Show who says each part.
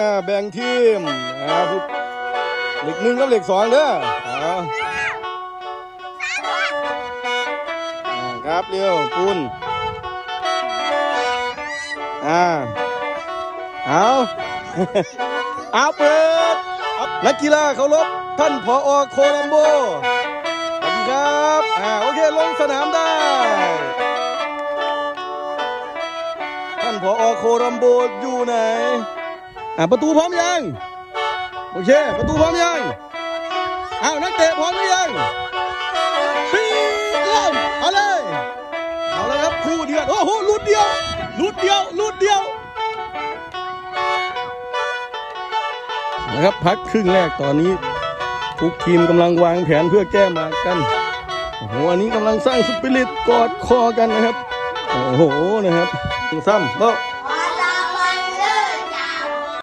Speaker 1: อ่าแบ่งทีมอ่าผู้เหล็กหนึ่งกับเหล็กสองเด้อเอาอ่าครับเร็วปูนอ่าเอาเอาเปิดนักกีฬาเคารพท่านผอโคลัมโบสวัสดีครับอ่าโอเคลงสนามได้ ท่านผอโคลัมโบอยู่ไหน อ่าประตูพร้อมยังโอเค ประตูพร้อมยังอ้าวนักเตะพร้อมหรือยังปีเริ่มเอาเลยเอาเลยครับคู่เดือดโอ้โหลุดเดียวลุดเดียวลุดเดียวนะครับพักครึ่งแรกตอนนี้ทุกทีมกำลังวางแผนเพื่อแก้มากันโอ้โหอันนี้กำลังสร้างสปิริตกอดคอกันนะครับโอ้โหนะครับซ้ำเบ้า